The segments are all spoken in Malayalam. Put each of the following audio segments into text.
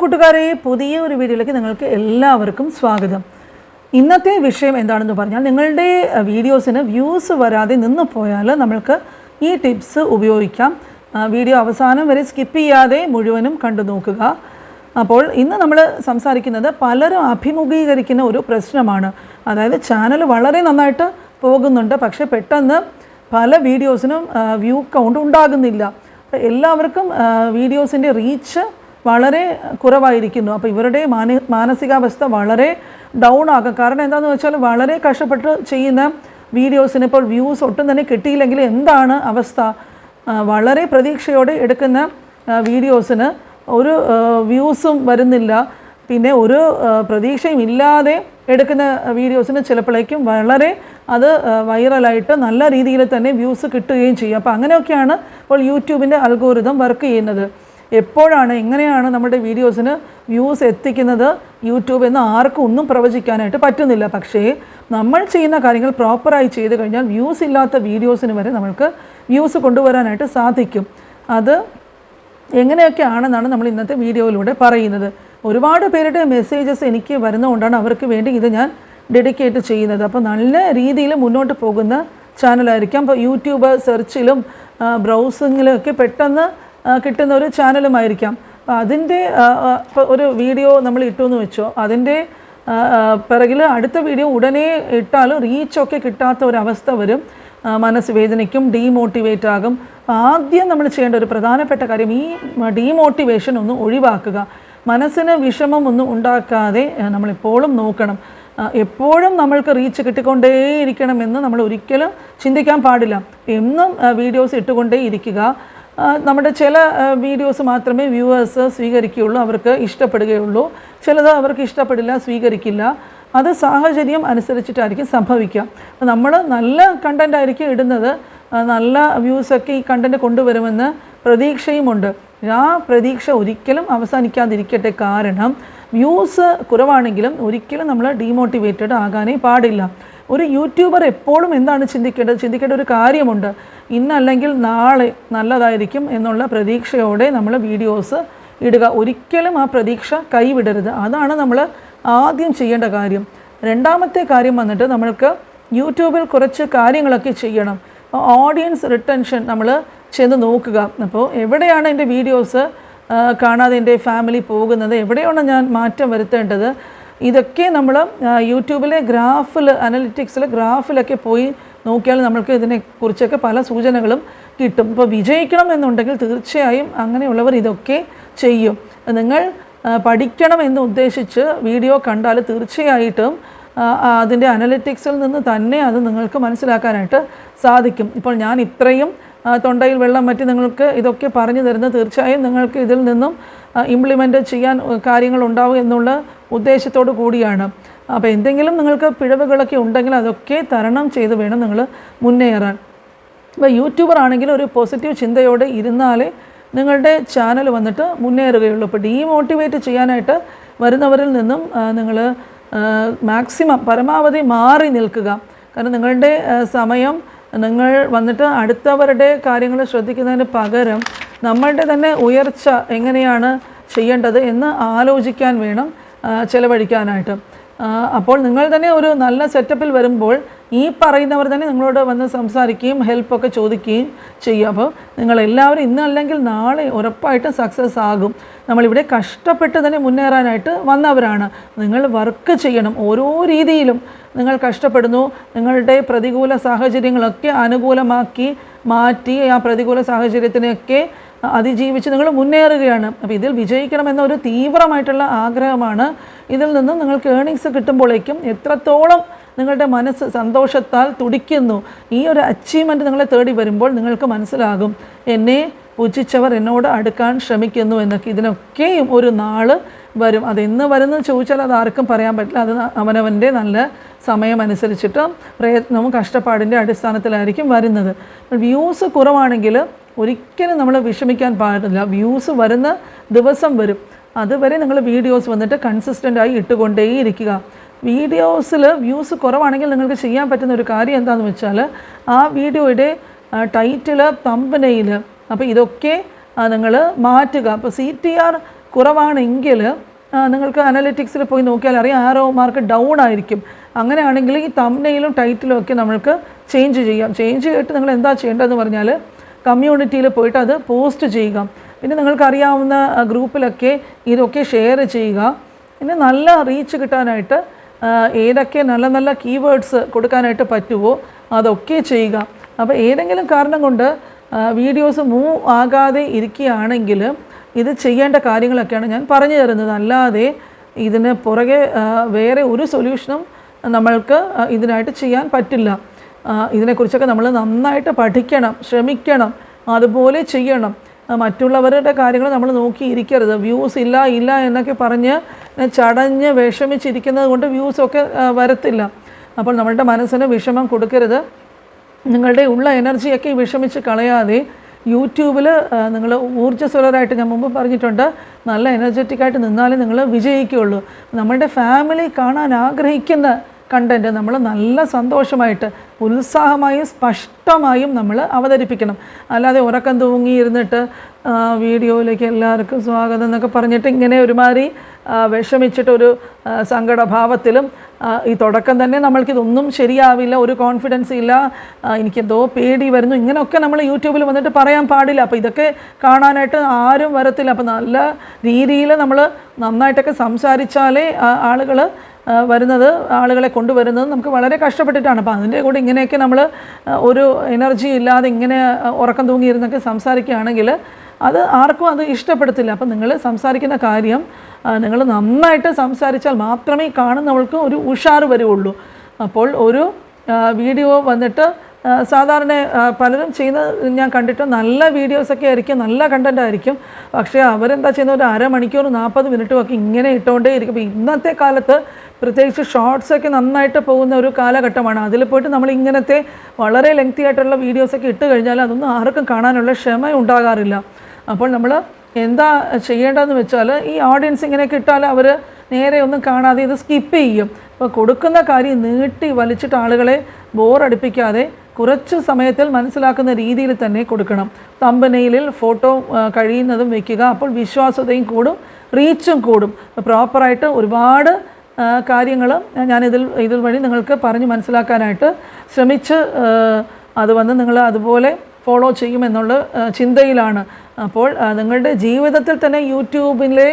കൂട്ടുകാരെ പുതിയ ഒരു വീഡിയോയിലേക്ക് നിങ്ങൾക്ക് എല്ലാവർക്കും സ്വാഗതം. ഇന്നത്തെ വിഷയം എന്താണെന്ന് പറഞ്ഞാൽ നിങ്ങളുടെ വീഡിയോസിന് വ്യൂസ് വരാതെ നിന്ന് പോയാൽ നമ്മൾക്ക് ഈ ടിപ്സ് ഉപയോഗിക്കാം. വീഡിയോ അവസാനം വരെ സ്കിപ്പ് ചെയ്യാതെ മുഴുവനും കണ്ടു നോക്കുക. അപ്പോൾ ഇന്ന് നമ്മൾ സംസാരിക്കുന്നത് പലരും അഭിമുഖീകരിക്കുന്ന ഒരു പ്രശ്നമാണ്. അതായത് ചാനൽ വളരെ നന്നായിട്ട് പോകുന്നുണ്ട് പക്ഷേ പെട്ടെന്ന് പല വീഡിയോസിനും വ്യൂ കൗണ്ട് ഉണ്ടാകുന്നില്ല. എല്ലാവർക്കും വീഡിയോസിന്റെ റീച്ച് വളരെ കുറവായിരിക്കുന്നു. അപ്പോൾ ഇവരുടെ മാന മാനസികാവസ്ഥ വളരെ ഡൗൺ ആകും. കാരണം എന്താണെന്ന് വെച്ചാൽ വളരെ കഷ്ടപ്പെട്ട് ചെയ്യുന്ന വീഡിയോസിന് ഇപ്പോൾ വ്യൂസ് ഒട്ടും തന്നെ കിട്ടിയില്ലെങ്കിൽ എന്താണ് അവസ്ഥ? വളരെ പ്രതീക്ഷയോടെ എടുക്കുന്ന വീഡിയോസിന് ഒരു വ്യൂസും വരുന്നില്ല. പിന്നെ ഒരു പ്രതീക്ഷയും ഇല്ലാതെ എടുക്കുന്ന വീഡിയോസിന് ചിലപ്പോഴേക്കും വളരെ അത് വൈറലായിട്ട് നല്ല രീതിയിൽ തന്നെ വ്യൂസ് കിട്ടുകയും ചെയ്യും. അപ്പോൾ അങ്ങനെയൊക്കെയാണ് ഇപ്പോൾ യൂട്യൂബിന്റെ അൽഗോരിതം വർക്ക് ചെയ്യുന്നത്. എപ്പോഴാണ് എങ്ങനെയാണ് നമ്മുടെ വീഡിയോസിന് വ്യൂസ് എത്തിക്കുന്നത് യൂട്യൂബ് എന്ന് ആർക്കും ഒന്നും പ്രവചിക്കാനായിട്ട് പറ്റുന്നില്ല. പക്ഷേ നമ്മൾ ചെയ്യുന്ന കാര്യങ്ങൾ പ്രോപ്പറായി ചെയ്ത് കഴിഞ്ഞാൽ വ്യൂസ് ഇല്ലാത്ത വീഡിയോസിന് വരെ നമ്മൾക്ക് വ്യൂസ് കൊണ്ടുവരാനായിട്ട് സാധിക്കും. അത് എങ്ങനെയൊക്കെയാണെന്നാണ് നമ്മൾ ഇന്നത്തെ വീഡിയോയിലൂടെ പറയുന്നത്. ഒരുപാട് പേരുടെ മെസ്സേജസ് എനിക്ക് വരുന്നതുകൊണ്ടാണ് അവർക്ക് വേണ്ടി ഇത് ഞാൻ ഡെഡിക്കേറ്റ് ചെയ്യുന്നത്. അപ്പോൾ നല്ല രീതിയിൽ മുന്നോട്ട് പോകുന്ന ചാനലായിരിക്കാം. അപ്പോൾ യൂട്യൂബ് സെർച്ചിലും ബ്രൗസിങ്ങിലും ഒക്കെ പെട്ടെന്ന് കിട്ടുന്ന ഒരു ചാനലുമായിരിക്കാം. അതിന്റെ ഒരു വീഡിയോ നമ്മൾ ഇട്ടു എന്ന് വെച്ചോ അതിന്റെ പിറകിൽ അടുത്ത വീഡിയോ ഉടനെ ഇട്ടാലും റീച്ചൊക്കെ കിട്ടാത്ത ഒരു അവസ്ഥ വരും മനസ്സ് വേദനയ്ക്കും ഡീമോട്ടിവേറ്റ് ആകും. ആദ്യം നമ്മൾ ചെയ്യേണ്ട ഒരു പ്രധാനപ്പെട്ട കാര്യം ഈ ഡീമോട്ടിവേഷൻ ഒന്ന് ഒഴിവാക്കുക. മനസ്സിന് വിഷമം ഒന്നും ഉണ്ടാക്കാതെ നമ്മളിപ്പോഴും നോക്കണം. എപ്പോഴും നമ്മൾക്ക് റീച്ച് കിട്ടിക്കൊണ്ടേയിരിക്കണമെന്ന് നമ്മൾ ഒരിക്കലും ചിന്തിക്കാൻ പാടില്ല. എന്നും വീഡിയോസ് ഇട്ടുകൊണ്ടേ ഇരിക്കുക നമ്മുടെ ചില വീഡിയോസ് മാത്രമേ വ്യൂവേഴ്സ് സ്വീകരിക്കുകയുള്ളൂ അവർക്ക് ഇഷ്ടപ്പെടുകയുള്ളൂ. ചിലത് അവർക്ക് ഇഷ്ടപ്പെടില്ല സ്വീകരിക്കില്ല. അത് സാഹചര്യം അനുസരിച്ചിട്ടായിരിക്കും സംഭവിക്കുക. അപ്പോൾ നമ്മൾ നല്ല കണ്ടന്റ് ആയിരിക്കും ഇടുന്നത്. നല്ല വ്യൂസൊക്കെ ഈ കണ്ടന്റ് കൊണ്ടുവരുമെന്ന് പ്രതീക്ഷയുമുണ്ട്. ആ പ്രതീക്ഷ ഒരിക്കലും അവസാനിക്കാതിരിക്കട്ടെ. കാരണം വ്യൂസ് കുറവാണെങ്കിലും ഒരിക്കലും നമ്മൾ ഡീമോട്ടിവേറ്റഡ് ആകാനേ പാടില്ല. ഒരു യൂട്യൂബർ എപ്പോഴും എന്താണ് ചിന്തിക്കേണ്ടത്? ചിന്തിക്കേണ്ട ഒരു കാര്യമുണ്ട്. ഇന്നല്ലെങ്കിൽ നാളെ നല്ലതായിരിക്കും എന്നുള്ള പ്രതീക്ഷയോടെ നമ്മൾ വീഡിയോസ് ഇടുക. ഒരിക്കലും ആ പ്രതീക്ഷ കൈവിടരുത്. അതാണ് നമ്മൾ ആദ്യം ചെയ്യേണ്ട കാര്യം. രണ്ടാമത്തെ കാര്യം വന്നിട്ട് നമ്മൾക്ക് യൂട്യൂബിൽ കുറച്ച് കാര്യങ്ങളൊക്കെ ചെയ്യണം. ഓഡിയൻസ് റിട്ടൻഷൻ നമ്മൾ ചെന്ന് നോക്കുക. അപ്പോൾ എവിടെയാണ് എന്റെ വീഡിയോസ് കാണാതെ എന്റെ ഫാമിലി പോകുന്നത്? എവിടെയാണ് ഞാൻ മാറ്റം വരുത്തേണ്ടത്? ഇതൊക്കെ നമ്മൾ യൂട്യൂബിലെ ഗ്രാഫിൽ അനലിറ്റിക്സിൽ ഗ്രാഫിലൊക്കെ പോയി നോക്കിയാൽ നമ്മൾക്ക് ഇതിനെക്കുറിച്ചൊക്കെ പല സൂചനകളും കിട്ടും. ഇപ്പോൾ വിജയിക്കണം എന്നുണ്ടെങ്കിൽ തീർച്ചയായും അങ്ങനെയുള്ളവർ ഇതൊക്കെ ചെയ്യും. നിങ്ങൾ പഠിക്കണം എന്ന് ഉദ്ദേശിച്ച് വീഡിയോ കണ്ടാൽ തീർച്ചയായിട്ടും അതിന്റെ അനലിറ്റിക്സിൽ നിന്ന് തന്നെ അത് നിങ്ങൾക്ക് മനസ്സിലാക്കാനായിട്ട് സാധിക്കും. ഇപ്പോൾ ഞാൻ ഇത്രയും തൊണ്ടയിൽ വെള്ളം മറ്റ് നിങ്ങൾക്ക് ഇതൊക്കെ പറഞ്ഞു തരുന്നത് തീർച്ചയായും നിങ്ങൾക്ക് ഇതിൽ നിന്നും ഇംപ്ലിമെന്റ് ചെയ്യാൻ കാര്യങ്ങൾ ഉണ്ടാവും എന്നുള്ള ഉദ്ദേശത്തോടു കൂടിയാണ്. അപ്പോൾ എന്തെങ്കിലും നിങ്ങൾക്ക് പിഴവുകളൊക്കെ ഉണ്ടെങ്കിൽ അതൊക്കെ തരണം ചെയ്ത് വേണം നിങ്ങൾ മുന്നേറാൻ. ഇപ്പോൾ യൂട്യൂബർ ആണെങ്കിൽ ഒരു പോസിറ്റീവ് ചിന്തയോടെ ഇരുന്നാലേ നിങ്ങളുടെ ചാനൽ വന്നിട്ട് മുന്നേറുകയുള്ളൂ. ഇപ്പോൾ ഡീമോട്ടിവേറ്റ് ചെയ്യാനായിട്ട് വരുന്നവരിൽ നിന്നും നിങ്ങൾ മാക്സിമം പരമാവധി മാറി നിൽക്കുക. കാരണം നിങ്ങളുടെ സമയം നിങ്ങൾ വന്നിട്ട് അടുത്തവരുടെ കാര്യങ്ങൾ ശ്രദ്ധിക്കുന്നതിന് പകരം നമ്മളുടെ തന്നെ ഉയർച്ച എങ്ങനെയാണ് ചെയ്യേണ്ടത് എന്ന് ആലോചിക്കാൻ വേണം ചിലവഴിക്കാനായിട്ട്. അപ്പോൾ നിങ്ങൾ തന്നെ ഒരു നല്ല സെറ്റപ്പിൽ വരുമ്പോൾ ഈ പറയുന്നവർ തന്നെ നിങ്ങളോട് വന്ന് സംസാരിക്കുകയും ഹെൽപ്പൊക്കെ ചോദിക്കുകയും ചെയ്യും അപ്പോൾ നിങ്ങളെല്ലാവരും ഇന്ന് അല്ലെങ്കിൽ നാളെ ഉറപ്പായിട്ടും സക്സസ് ആകും. നമ്മളിവിടെ കഷ്ടപ്പെട്ട് തന്നെ മുന്നേറാനായിട്ട് വന്നവരാണ്. നിങ്ങൾ വർക്ക് ചെയ്യണം. ഓരോ രീതിയിലും നിങ്ങൾ കഷ്ടപ്പെടുന്നു നിങ്ങളുടെ പ്രതികൂല സാഹചര്യങ്ങളൊക്കെ അനുകൂലമാക്കി മാറ്റി ആ പ്രതികൂല സാഹചര്യത്തിനെയൊക്കെ അതിജീവിച്ച് നിങ്ങൾ മുന്നേറുകയാണ്. അപ്പോൾ ഇതിൽ വിജയിക്കണമെന്ന ഒരു തീവ്രമായിട്ടുള്ള ആഗ്രഹമാണ്. ഇതിൽ നിന്ന് നിങ്ങൾക്ക് ഏണിങ്സ് കിട്ടുമ്പോഴേക്കും എത്രത്തോളം നിങ്ങളുടെ മനസ്സ് സന്തോഷത്താൽ തുടിക്കുന്നു ഈ ഒരു അച്ചീവ്മെന്റ് നിങ്ങളെ തേടി വരുമ്പോൾ നിങ്ങൾക്ക് മനസ്സിലാകും. എന്നെ പുച്ഛിച്ചവർ എന്നോട് അടുക്കാൻ ശ്രമിക്കുന്നു എന്നൊക്കെ ഇതിനൊക്കെയും ഒരു നാൾ വരും. അത് എന്ന് ചോദിച്ചാൽ അത് ആർക്കും പറയാൻ പറ്റില്ല. അത് അവനവന്റെ നല്ല സമയമനുസരിച്ചിട്ട് പ്രയത്നവും കഷ്ടപ്പാടിന്റെ അടിസ്ഥാനത്തിലായിരിക്കും വരുന്നത്. വ്യൂസ് കുറവാണെങ്കിൽ ഒരിക്കലും നമ്മൾ വിഷമിക്കാൻ പാടില്ല. വ്യൂസ് വരുന്ന ദിവസം വരും. അതുവരെ നിങ്ങൾ വീഡിയോസ് വന്നിട്ട് കൺസിസ്റ്റന്റായി ഇട്ടുകൊണ്ടേയിരിക്കുക. വീഡിയോസിൽ വ്യൂസ് കുറവാണെങ്കിൽ നിങ്ങൾക്ക് ചെയ്യാൻ പറ്റുന്ന ഒരു കാര്യം എന്താണെന്ന് വെച്ചാൽ ആ വീഡിയോയുടെ ടൈറ്റിൽ തമ്പനയിൽ അപ്പോൾ ഇതൊക്കെ നിങ്ങൾ മാറ്റുക. അപ്പോൾ സി ടി ആർ കുറവാണെങ്കിൽ നിങ്ങൾക്ക് അനലിറ്റിക്സിൽ പോയി നോക്കിയാൽ അറിയാം ആരോ മാർക്ക് ഡൗൺ ആയിരിക്കും. അങ്ങനെയാണെങ്കിൽ ഈ തമ്മനയിലും ടൈറ്റിലും ഒക്കെ നമ്മൾക്ക് ചേഞ്ച് ചെയ്യാം. ചേഞ്ച് ചെയ്തിട്ട് നിങ്ങൾ എന്താ ചെയ്യേണ്ടതെന്ന് പറഞ്ഞാൽ കമ്മ്യൂണിറ്റിയിൽ പോയിട്ട് അത് പോസ്റ്റ് ചെയ്യുക. പിന്നെ നിങ്ങൾക്കറിയാവുന്ന ഗ്രൂപ്പിലൊക്കെ ഇതൊക്കെ ഷെയർ ചെയ്യുക. പിന്നെ നല്ല റീച്ച് കിട്ടാനായിട്ട് ഏതൊക്കെ നല്ല നല്ല കീവേഡ്സ് കൊടുക്കാനായിട്ട് പറ്റുമോ അതൊക്കെ ചെയ്യുക. അപ്പോൾ ഏതെങ്കിലും കാരണം കൊണ്ട് വീഡിയോസ് മൂവ് ആകാതെ ഇരിക്കുകയാണെങ്കിൽ ഇത് ചെയ്യേണ്ട കാര്യങ്ങളൊക്കെയാണ് ഞാൻ പറഞ്ഞു തരുന്നത്. അല്ലാതെ ഇതിന് പുറകെ വേറെ ഒരു സൊല്യൂഷനും നമ്മൾക്ക് ഇതിനായിട്ട് ചെയ്യാൻ പറ്റില്ല. ഇതിനെക്കുറിച്ചൊക്കെ നമ്മൾ നന്നായിട്ട് പഠിക്കണം ശ്രമിക്കണം അതുപോലെ ചെയ്യണം. മറ്റുള്ളവരുടെ കാര്യങ്ങൾ നമ്മൾ നോക്കിയിരിക്കരുത്. വ്യൂസ് ഇല്ല ഇല്ല എന്നൊക്കെ പറഞ്ഞ് ചടഞ്ഞ് വിഷമിച്ചിരിക്കുന്നത് കൊണ്ട് വ്യൂസൊക്കെ വരത്തില്ല. അപ്പോൾ നമ്മളുടെ മനസ്സിന് വിഷമം കൊടുക്കരുത്. നിങ്ങളുടെ ഉള്ള എനർജിയൊക്കെ വിഷമിച്ച് കളയാതെ യൂട്യൂബിൽ നിങ്ങൾ ഊർജസ്വലരായിട്ട് ഞാൻ മുമ്പ് പറഞ്ഞിട്ടുണ്ട് നല്ല എനർജറ്റിക് ആയിട്ട് നിന്നാലേ നിങ്ങൾ വിജയിക്കുകയുള്ളൂ. നമ്മളുടെ ഫാമിലി കാണാൻ ആഗ്രഹിക്കുന്ന കണ്ടന്റ് നമ്മൾ നല്ല സന്തോഷമായിട്ട് ഉത്സാഹമായും സ്പഷ്ടമായും നമ്മൾ അവതരിപ്പിക്കണം. അല്ലാതെ ഉറക്കം തൂങ്ങി ഇരുന്നിട്ട് വീഡിയോയിലേക്ക് എല്ലാവർക്കും സ്വാഗതം എന്നൊക്കെ പറഞ്ഞിട്ട് ഇങ്ങനെ ഒരുമാതിരി വിഷമിച്ചിട്ടൊരു സങ്കടഭാവത്തിലും ഈ തുടക്കം തന്നെ നമ്മൾക്കിതൊന്നും ശരിയാവില്ല ഒരു കോൺഫിഡൻസ് ഇല്ല. എനിക്കെന്തോ പേടി വരുന്നു. ഇങ്ങനെയൊക്കെ നമ്മൾ യൂട്യൂബിൽ വന്നിട്ട് പറയാൻ പാടില്ല. അപ്പോൾ ഇതൊക്കെ കാണാനായിട്ട് ആരും വരത്തില്ല. അപ്പോൾ നല്ല രീതിയിൽ നമ്മൾ നന്നായിട്ടൊക്കെ സംസാരിച്ചാലേ ആളുകൾ വരുന്നത് ആളുകളെ കൊണ്ടുവരുന്നത് നമുക്ക് വളരെ കഷ്ടപ്പെട്ടിട്ടാണ്. അപ്പോൾ അതിന്റെ കൂടെ ഇങ്ങനെയൊക്കെ നമ്മൾ ഒരു എനർജി ഇല്ലാതെ ഇങ്ങനെ ഉറക്കം തൂങ്ങിയിരുന്നൊക്കെ സംസാരിക്കുകയാണെങ്കിൽ അത് ആർക്കും അത് ഇഷ്ടപ്പെടത്തില്ല. അപ്പം നിങ്ങൾ സംസാരിക്കുന്ന കാര്യം നിങ്ങൾ നന്നായിട്ട് സംസാരിച്ചാൽ മാത്രമേ കാണുന്നവൾക്ക് ഒരു ഉഷാറ് വരുള്ളൂ അപ്പോൾ ഒരു വീഡിയോ വന്നിട്ട് സാധാരണ പലരും ചെയ്യുന്നത് ഞാൻ കണ്ടിട്ട് നല്ല വീഡിയോസൊക്കെ ആയിരിക്കും നല്ല കണ്ടന്റ് ആയിരിക്കും. പക്ഷേ അവരെന്താ ചെയ്യുന്നത്? ഒരു അരമണിക്കൂർ നാൽപ്പത് മിനിറ്റും ഒക്കെ ഇങ്ങനെ ഇട്ടുകൊണ്ടേ ഇരിക്കും. ഇന്നത്തെ കാലത്ത് പ്രത്യേകിച്ച് ഷോർട്സൊക്കെ നന്നായിട്ട് പോകുന്ന ഒരു കാലഘട്ടമാണ്. അതിൽ പോയിട്ട് നമ്മൾ ഇങ്ങനത്തെ വളരെ ലെങ്തി ആയിട്ടുള്ള വീഡിയോസൊക്കെ ഇട്ട് കഴിഞ്ഞാൽ അതൊന്നും ആർക്കും കാണാനുള്ള ക്ഷമ ഉണ്ടാകാറില്ല അപ്പോൾ നമ്മൾ എന്താ ചെയ്യേണ്ടതെന്ന് വെച്ചാൽ ഈ ഓഡിയൻസ് ഇങ്ങനെ കിട്ടാൽ അവർ നേരെ ഒന്നും കാണാതെ ഇത് സ്കിപ്പ് ചെയ്യും. അപ്പോൾ കൊടുക്കുന്ന കാര്യം നീട്ടി വലിച്ചിട്ട് ആളുകളെ ബോറടിപ്പിക്കാതെ കുറച്ച് സമയത്തിൽ മനസ്സിലാക്കുന്ന രീതിയിൽ തന്നെ കൊടുക്കണം. തമ്പനയിലിൽ ഫോട്ടോ കഴിയുന്നതും വെക്കുക. അപ്പോൾ വിശ്വാസ്യതയും കൂടും റീച്ചും കൂടും. പ്രോപ്പറായിട്ട് ഒരുപാട് കാര്യങ്ങൾ ഞാനിതിൽ ഇതിൽ വഴി നിങ്ങൾക്ക് പറഞ്ഞ് മനസ്സിലാക്കാനായിട്ട് ശ്രമിച്ച് അത് വന്ന് നിങ്ങൾ അതുപോലെ ഫോളോ ചെയ്യുമെന്നുള്ള ചിന്തയിലാണ്. അപ്പോൾ നിങ്ങളുടെ ജീവിതത്തിൽ തന്നെ യൂട്യൂബിലെ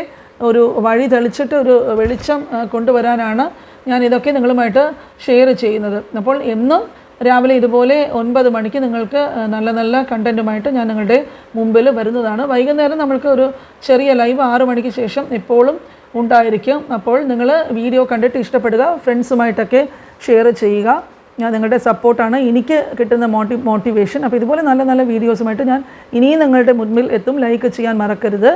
ഒരു വഴി തെളിച്ചിട്ട് ഒരു വെളിച്ചം കൊണ്ടുവരാനാണ് ഞാൻ ഇതൊക്കെ നിങ്ങളുമായിട്ട് ഷെയർ ചെയ്യുന്നത്. അപ്പോൾ എന്നും രാവിലെ ഇതുപോലെ ഒൻപത് മണിക്ക് നിങ്ങൾക്ക് നല്ല നല്ല കണ്ടന്റുമായിട്ട് ഞാൻ നിങ്ങളുടെ മുമ്പിൽ വരുന്നതാണ്. വൈകുന്നേരം നമ്മൾക്ക് ഒരു ചെറിയ ലൈവ് ആറു മണിക്ക് ശേഷം എപ്പോഴും ഉണ്ടായിരിക്കും. അപ്പോൾ നിങ്ങൾ വീഡിയോ കണ്ടിട്ട് ഇഷ്ടപ്പെടുക ഫ്രണ്ട്സുമായിട്ടൊക്കെ ഷെയർ ചെയ്യുക. ഞാൻ നിങ്ങളുടെ സപ്പോർട്ടാണ്. എനിക്ക് കിട്ടുന്ന മോട്ടി മോട്ടിവേഷൻ. അപ്പോൾ ഇതുപോലെ നല്ല നല്ല വീഡിയോസുമായിട്ട് ഞാൻ ഇനിയും നിങ്ങളുടെ മുൻപിൽ എത്തും. ലൈക്ക് ചെയ്യാൻ മറക്കരുത്.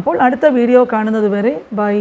അപ്പോൾ അടുത്ത വീഡിയോ കാണുന്നത് വരെ ബൈ.